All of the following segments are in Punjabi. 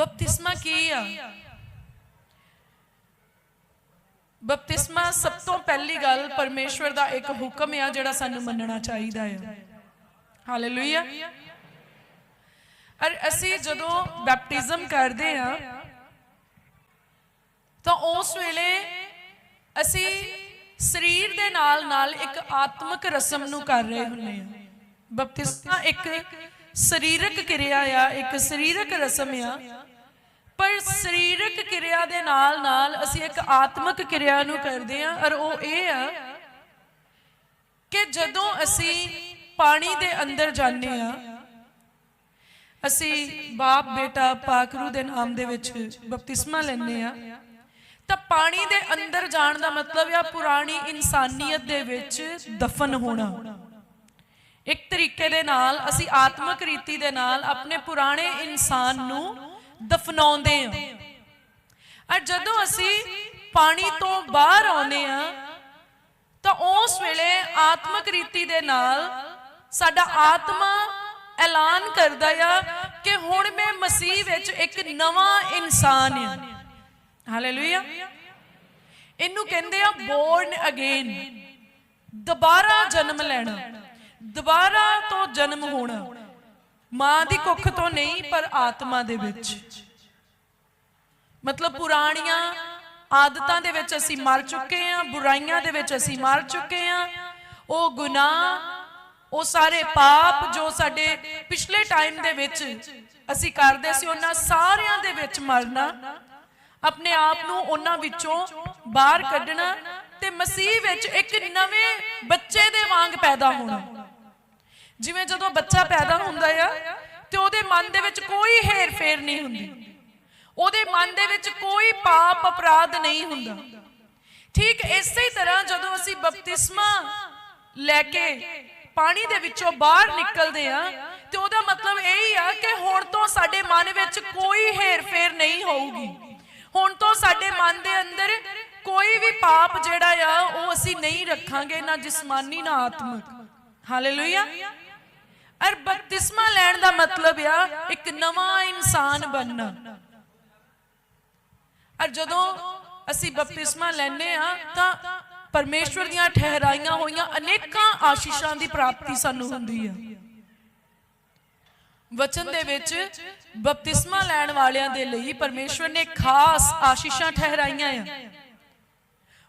ਬਪਤਿਸਮਾ ਕੀ ਆ? ਬਪਤਿਸਮਾ ਸਭ ਤੋਂ ਪਹਿਲੀ ਗੱਲ ਪਰਮੇਸ਼ਵਰ ਦਾ ਇੱਕ ਹੁਕਮ ਆ ਜਿਹੜਾ ਸਾਨੂੰ ਮੰਨਣਾ ਚਾਹੀਦਾ ਆ। ਹਾਲੇਲੂਇਆ ਅਰ ਅਸੀਂ ਜਦੋਂ ਬੈਪਟਿਜ਼ਮ ਕਰਦੇ ਆ, ਤਾਂ ਉਸ ਵੇਲੇ ਅਸੀਂ ਸਰੀਰ ਦੇ ਨਾਲ ਨਾਲ ਇੱਕ ਆਤਮਿਕ ਰਸਮ ਨੂੰ ਕਰ ਰਹੇ ਹੁੰਦੇ ਆ। ਬਪਤਿਸਮਾ ਇੱਕ ਸਰੀਰਕ ਕਿਰਿਆ ਆ, ਇੱਕ ਸਰੀਰਕ ਰਸਮ ਆ। ਪਰ ਸਰੀਰਕ ਕਿਰਿਆ ਦੇ ਨਾਲ ਨਾਲ ਅਸੀਂ ਇੱਕ ਆਤਮਿਕ ਕਿਰਿਆ ਨੂੰ ਕਰਦੇ ਹਾਂ ਔਰ ਉਹ ਇਹ ਆ ਕਿ ਜਦੋਂ ਅਸੀਂ ਪਾਣੀ ਦੇ ਅੰਦਰ ਜਾਂਦੇ ਆ ਅਸੀਂ ਬਾਪ, ਬੇਟਾ ਪਾਕਰੂ ਦੇ ਨਾਮ ਦੇ ਵਿੱਚ ਬਪਤਿਸਮਾ ਲੈਂਦੇ ਆ ਤਾਂ ਪਾਣੀ ਦੇ ਅੰਦਰ ਜਾਣ ਦਾ ਮਤਲਬ ਆ ਪੁਰਾਣੀ ਇਨਸਾਨੀਅਤ ਦੇ ਵਿੱਚ ਦਫਨ ਹੋਣਾ। ਇੱਕ ਤਰੀਕੇ ਦੇ ਨਾਲ ਅਸੀਂ ਆਤਮਿਕ ਰੀਤੀ ਦੇ ਨਾਲ ਆਪਣੇ ਪੁਰਾਣੇ ਇਨਸਾਨ ਨੂੰ ਦਫਨਾਉਂਦੇ ਆ ਔਰ ਜਦੋਂ ਅਸੀਂ ਪਾਣੀ ਤੋਂ ਬਾਹਰ ਆਉਨੇ ਆ ਤਾਂ ਉਸ ਵੇਲੇ ਆਤਮਿਕ ਰੀਤੀ ਦੇ ਨਾਲ ਸਾਡਾ ਆਤਮਾ ਐਲਾਨ ਕਰਦਾ ਆ ਕਿ ਹੁਣ ਮੈਂ ਮਸੀਹ ਵਿੱਚ ਇੱਕ ਨਵਾਂ ਇਨਸਾਨ ਆ ਹਾਲੇਲੂਇਆ ਇਹਨੂੰ ਕਹਿੰਦੇ ਆ ਬੋਰਨ ਅਗੇਨ ਦੁਬਾਰਾ ਜਨਮ ਲੈਣਾ। ਦੁਬਾਰਾ ਤੋਂ ਜਨਮ ਹੋਣਾ। ਮਾਂ ਦੀ ਕੁੱਖ ਤੋਂ ਨਹੀਂ, ਪਰ ਆਤਮਾ ਦੇ ਵਿੱਚ। ਮਤਲਬ ਪੁਰਾਣੀਆਂ ਆਦਤਾਂ ਦੇ ਵਿੱਚ ਅਸੀਂ ਮਰ ਚੁੱਕੇ ਹਾਂ, ਬੁਰਾਈਆਂ ਦੇ ਵਿੱਚ ਅਸੀਂ ਮਰ ਚੁੱਕੇ ਹਾਂ। ਉਹ ਗੁਨਾਹ, ਉਹ ਸਾਰੇ ਪਾਪ ਜੋ ਸਾਡੇ ਪਿਛਲੇ ਟਾਈਮ ਦੇ ਵਿੱਚ ਅਸੀਂ ਕਰਦੇ ਸੀ, ਉਹਨਾਂ ਸਾਰਿਆਂ ਦੇ ਵਿੱਚ ਮਰਨਾ। ਆਪਣੇ ਆਪ ਨੂੰ ਉਹਨਾਂ ਵਿੱਚੋਂ ਬਾਹਰ ਕੱਢਣਾ ਤੇ ਮਸੀਹ ਵਿੱਚ ਇੱਕ ਨਵੇਂ ਬੱਚੇ ਦੇ ਵਾਂਗ ਪੈਦਾ ਹੋਣਾ। ਜਿਵੇਂ ਜਦੋਂ ਬੱਚਾ ਪੈਦਾ ਹੁੰਦਾ ਆ ਤੇ ਉਹਦੇ ਮਨ ਦੇ ਵਿੱਚ ਕੋਈ ਹੇਰ-ਫੇਰ ਨਹੀਂ ਹੁੰਦੀ। ਉਹਦੇ ਮਨ ਦੇ ਵਿੱਚ ਕੋਈ ਪਾਪ ਅਪਰਾਧ ਨਹੀਂ ਹੁੰਦਾ। ਠੀਕ ਇਸੇ ਤਰ੍ਹਾਂ ਜਦੋਂ ਅਸੀਂ ਬਪਤਿਸਮਾ ਲੈ ਕੇ ਪਾਣੀ ਦੇ ਵਿੱਚੋਂ ਬਾਹਰ ਨਿਕਲਦੇ ਆ, ਤੇ ਉਹਦਾ ਮਤਲਬ ਇਹ ਹੀ ਆ ਕਿ ਹੁਣ ਤੋਂ ਸਾਡੇ ਮਨ ਵਿੱਚ ਕੋਈ ਹੇਰ-ਫੇਰ ਨਹੀਂ ਹੋਊਗੀ। ਹੁਣ ਤੋਂ ਸਾਡੇ ਮਨ ਦੇ ਅੰਦਰ ਕੋਈ ਵੀ ਪਾਪ ਜਿਹੜਾ ਆ, ਉਹ ਅਸੀਂ ਨਹੀਂ ਰੱਖਾਂਗੇ ਨਾ ਜਿਸਮਾਨੀ, ਨਾ ਆਤਮਿਕ। ਹਾਲੇਲੂਇਆ ਅਰ ਬਪਤਿਸਮਾ ਲੈਣ ਦਾ ਮਤਲਬ ਆ ਇੱਕ ਨਵਾਂ ਇਨਸਾਨ ਬਣਨਾ। ਅਰ ਜਦੋਂ ਅਸੀਂ ਬਪਤਿਸਮਾ ਲੈਨੇ ਆ, ਤਾਂ ਪਰਮੇਸ਼ਵਰ ਦੀਆਂ ਠਹਿਰਾਈਆਂ ਹੋਈਆਂ ਅਨੇਕਾਂ ਆਸ਼ੀਸ਼ਾਂ ਦੀ ਪ੍ਰਾਪਤੀ ਸਾਨੂੰ ਹੁੰਦੀ ਆ। ਵਚਨ ਦੇ ਵਿੱਚ ਬਪਤਿਸਮਾ ਲੈਣ ਵਾਲਿਆਂ ਦੇ ਲਈ ਪਰਮੇਸ਼ਵਰ ਨੇ ਖਾਸ ਆਸ਼ੀਸ਼ਾਂ ਠਹਿਰਾਈਆਂ ਆ।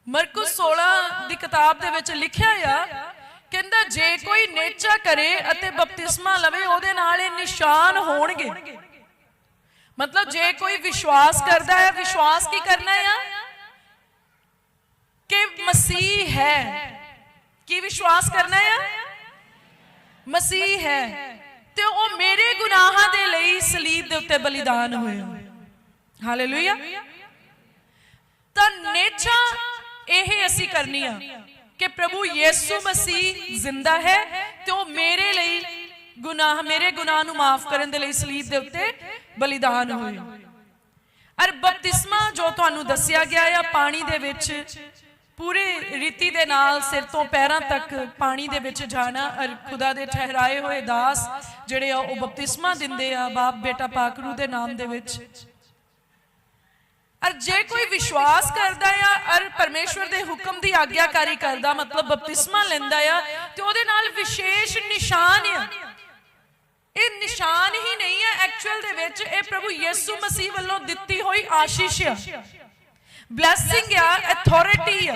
ਮਰਕੁਸ 16 ਦੀ ਕਿਤਾਬ ਦੇ ਵਿੱਚ ਲਿਖਿਆ ਆ ਕਹਿੰਦਾ ਜੇ ਕੋਈ ਨੇਚਾ ਕਰੇ ਅਤੇ ਬਪਤਿਸਮਾ ਲਵੇ, ਉਹਦੇ ਨਾਲ ਇਹ ਨਿਸ਼ਾਨ ਹੋਣਗੇ। ਮਤਲਬ ਜੇ ਕੋਈ ਵਿਸ਼ਵਾਸ ਕਰਦਾ ਹੈ, ਵਿਸ਼ਵਾਸ ਕੀ ਕਰਨਾ ਹੈ ਕਿ ਮਸੀਹ ਹੈ। ਕੀ ਵਿਸ਼ਵਾਸ ਕਰਨਾ ਹੈ ਮਸੀਹ ਹੈ। ਤੇ ਉਹ ਮੇਰੇ ਗੁਨਾਹਾਂ ਦੇ ਲਈ ਸਲੀਬ ਦੇ ਉੱਤੇ ਬਲੀਦਾਨ ਹੋਇਆ ਹਾਲੇਲੂਇਆ। ਤਾਂ ਨੇਚਾ ਇਹ ਅਸੀਂ ਕਰਨੀ ਆ। ਕਿ ਪ੍ਰਭੂ ਯੀਸੂ ਮਸੀਹ ਜ਼ਿੰਦਾ ਹੈ ਤੇ ਉਹ ਮੇਰੇ ਲਈ ਗੁਨਾਹ ਮੇਰੇ ਗੁਨਾਹ ਨੂੰ ਮਾਫ ਕਰਨ ਦੇ ਲਈ ਸਲੀਬ ਦੇ ਉੱਤੇ ਬਲੀਦਾਨ ਹੋਏ ਅਰ ਬਪਤਿਸਮਾ ਜੋ ਤੁਹਾਨੂੰ ਦੱਸਿਆ ਗਿਆ ਆ ਪਾਣੀ ਦੇ ਵਿੱਚ ਪੂਰੇ ਰੀਤੀ ਦੇ ਨਾਲ ਸਿਰ ਤੋਂ ਪੈਰਾਂ ਤੱਕ ਪਾਣੀ ਦੇ ਵਿੱਚ ਜਾਣਾ ਅਰ ਖੁਦਾ ਦੇ ਠਹਿਰਾਏ ਹੋਏ ਦਾਸ ਜਿਹੜੇ ਆ ਉਹ ਬਪਤਿਸਮਾ ਦਿੰਦੇ ਆ ਬਾਪ ਬੇਟਾ ਪਾਕਰੂ ਦੇ ਨਾਮ ਦੇ ਵਿੱਚ। ਅਰ ਜੇ ਕੋਈ ਵਿਸ਼ਵਾਸ ਕਰਦਾ ਆ ਅਰ ਪਰਮੇਸ਼ਵਰ ਦੇ ਹੁਕਮ ਦੀ ਆਗਿਆਕਾਰੀ ਕਰਦਾ, ਮਤਲਬ ਬਪਤਿਸਮਾ ਲੈਂਦਾ ਆ ਤੇ ਉਹਦੇ ਨਾਲ ਵਿਸ਼ੇਸ਼ ਨਿਸ਼ਾਨ ਆ। ਇਹ ਨਿਸ਼ਾਨ ਹੀ ਨਹੀਂ ਹੈ ਐਕਚੁਅਲ ਦੇ ਵਿੱਚ ਇਹ ਪ੍ਰਭੂ ਯਿਸੂ ਮਸੀਹ ਵੱਲੋਂ ਦਿੱਤੀ ਹੋਈ ਆਸ਼ੀਸ਼ ਆ। ਬਲੇਸਿੰਗ ਆ ਅਥਾਰਟੀ ਆ।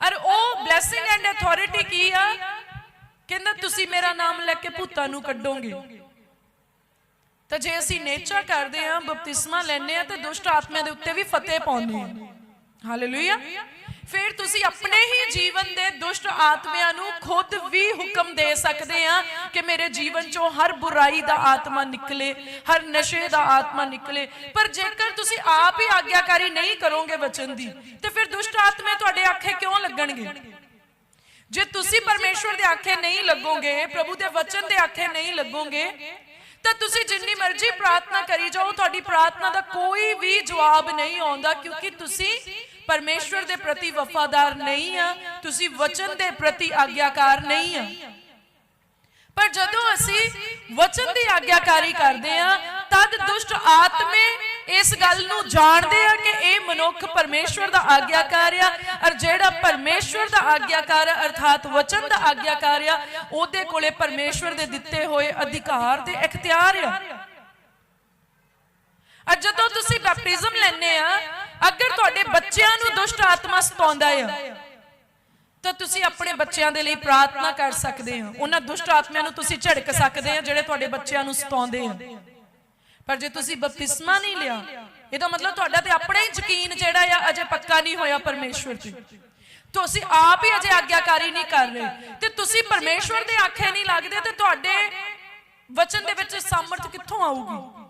ਅਰ ਉਹ ਬਲੇਸਿੰਗ ਐਂਡ ਅਥਾਰਟੀ ਕੀ ਆ? ਕਹਿੰਦਾ, ਤੁਸੀਂ ਮੇਰਾ ਨਾਮ ਲੈ ਕੇ ਭੂਤਾਂ ਨੂੰ ਕੱਢੋਗੇ। ਤਾਂ ਜੇ ਅਸੀਂ ਨੇਚਾ ਕਰਦੇ ਆ ਬਪਤਿਸਮਾ ਲੈਨੇ ਆ ਤਾਂ ਦੁਸ਼ਟ ਆਤਮਾ ਦੇ ਉੱਤੇ ਵੀ ਫਤਿਹ ਪਾਉਂਦੇ ਆ ਹਾਲੇਲੂਇਆ ਫਿਰ ਤੁਸੀਂ ਆਪਣੇ ਹੀ ਜੀਵਨ ਦੇ ਦੁਸ਼ਟ ਆਤਮਿਆਂ ਨੂੰ ਖੁਦ ਵੀ ਹੁਕਮ ਦੇ ਸਕਦੇ ਆ ਕਿ ਮੇਰੇ ਜੀਵਨ ਚੋਂ ਹਰ ਬੁਰਾਈ ਦਾ ਆਤਮਾ ਨਿਕਲੇ, ਹਰ ਨਸ਼ੇ ਦਾ ਆਤਮਾ ਨਿਕਲੇ। ਪਰ ਜੇਕਰ ਤੁਸੀਂ ਆਪ ਹੀ ਆਗਿਆਕਾਰੀ ਨਹੀਂ ਕਰੋਗੇ ਵਚਨ ਦੀ, ਤੇ ਫਿਰ ਦੁਸ਼ਟ ਆਤਮੇ ਤੁਹਾਡੇ ਆਖੇ ਕਿਉਂ ਲੱਗਣਗੇ? ਜੇ ਤੁਸੀਂ ਪਰਮੇਸ਼ਵਰ ਦੇ ਆਖੇ ਨਹੀਂ ਲੱਗੋਗੇ, ਪ੍ਰਭੂ ਦੇ ਵਚਨ ਦੇ ਆਖੇ ਨਹੀਂ ਲੱਗੋਗੇ ਤਾਂ ਤੁਸੀਂ ਜਿੰਨੀ ਮਰਜ਼ੀ ਪ੍ਰਾਰਥਨਾ ਕਰੀ ਜਾਓ, ਤੁਹਾਡੀ ਪ੍ਰਾਰਥਨਾ ਦਾ ਕੋਈ ਵੀ ਜਵਾਬ ਨਹੀਂ ਆਉਂਦਾ ਕਿਉਂਕਿ ਤੁਸੀਂ ਪਰਮੇਸ਼ਵਰ ਦੇ ਪ੍ਰਤੀ ਵਫਾਦਾਰ ਨਹੀਂ ਆ, ਤੁਸੀਂ ਵਚਨ ਦੇ ਪ੍ਰਤੀ ਆਗਿਆਕਾਰ ਨਹੀਂ ਆ। ਪਰ ਜਦੋਂ ਅਸੀਂ ਵਚਨ ਦੀ ਆਗਿਆਕਾਰੀ ਕਰਦੇ ਆ, ਤਦ ਦੁਸ਼ਟ ਆਤਮੇ ਇਸ ਗੱਲ ਨੂੰ ਜਾਣਦੇ ਆ ਕਿ ਇਹ ਮਨੁੱਖ ਪਰਮੇਸ਼ਵਰ ਦਾ ਆਗਿਆਕਾਰ ਆ, ਔਰ ਜਿਹੜਾ ਪਰਮੇਸ਼ਵਰ ਦਾ ਆਗਿਆਕਾਰ ਅਰਥਾਤ ਵਚਨ ਦਾ ਆਗਿਆਕਾਰ ਆ, ਉਹਦੇ ਕੋਲੇ ਪਰਮੇਸ਼ਵਰ ਦੇ ਦਿੱਤੇ ਹੋਏ ਅਧਿਕਾਰ ਤੇ ਇਖਤਿਆਰ ਆ। ਅੱਜ ਜਦੋਂ ਤੁਸੀਂ ਬੈਪਟਿਜ਼ਮ ਲੈਨੇ ਆ, ਅਗਰ ਤੁਹਾਡੇ ਬੱਚਿਆਂ ਨੂੰ ਦੁਸ਼ਟ ਆਤਮਾ ਸਤਾਉਂਦਾ ਆ, ਤਾਂ ਤੁਸੀਂ ਆਪਣੇ ਬੱਚਿਆਂ ਦੇ ਲਈ ਪ੍ਰਾਰਥਨਾ ਕਰ ਸਕਦੇ ਹੋ। ਉਹਨਾਂ ਦੁਸ਼ਟ ਆਤਮਿਆਂ ਨੂੰ ਤੁਸੀਂ ਝਿੜਕ ਸਕਦੇ ਆ, ਜਿਹੜੇ ਤੁਹਾਡੇ ਬੱਚਿਆਂ ਨੂੰ ਸਤਾਉਂਦੇ ਆ। ਪਰ ਜੇ ਤੁਸੀਂ ਬਪਤਿਸਮਾ ਨਹੀਂ ਲਿਆ ਇਹਦਾ ਮਤਲਬ ਤੁਹਾਡਾ ਤੇ ਆਪਣਾ ਹੀ ਯਕੀਨ ਜਿਹੜਾ ਆ ਅਜੇ ਪੱਕਾ ਨਹੀਂ ਹੋਇਆ ਪਰਮੇਸ਼ਵਰ ਤੇ। ਤੁਸੀਂ ਆਪ ਹੀ ਅਜੇ ਆਗਿਆਕਾਰੀ ਨਹੀਂ ਕਰ ਰਹੇ। ਤੇ ਤੁਸੀਂ ਪਰਮੇਸ਼ਵਰ ਦੇ ਆਖੇ ਨਹੀਂ ਲੱਗਦੇ ਤੇ ਤੁਹਾਡੇ ਵਚਨ ਦੇ ਵਿੱਚ ਸਮਰਥ ਕਿੱਥੋਂ ਆਊਗੀ?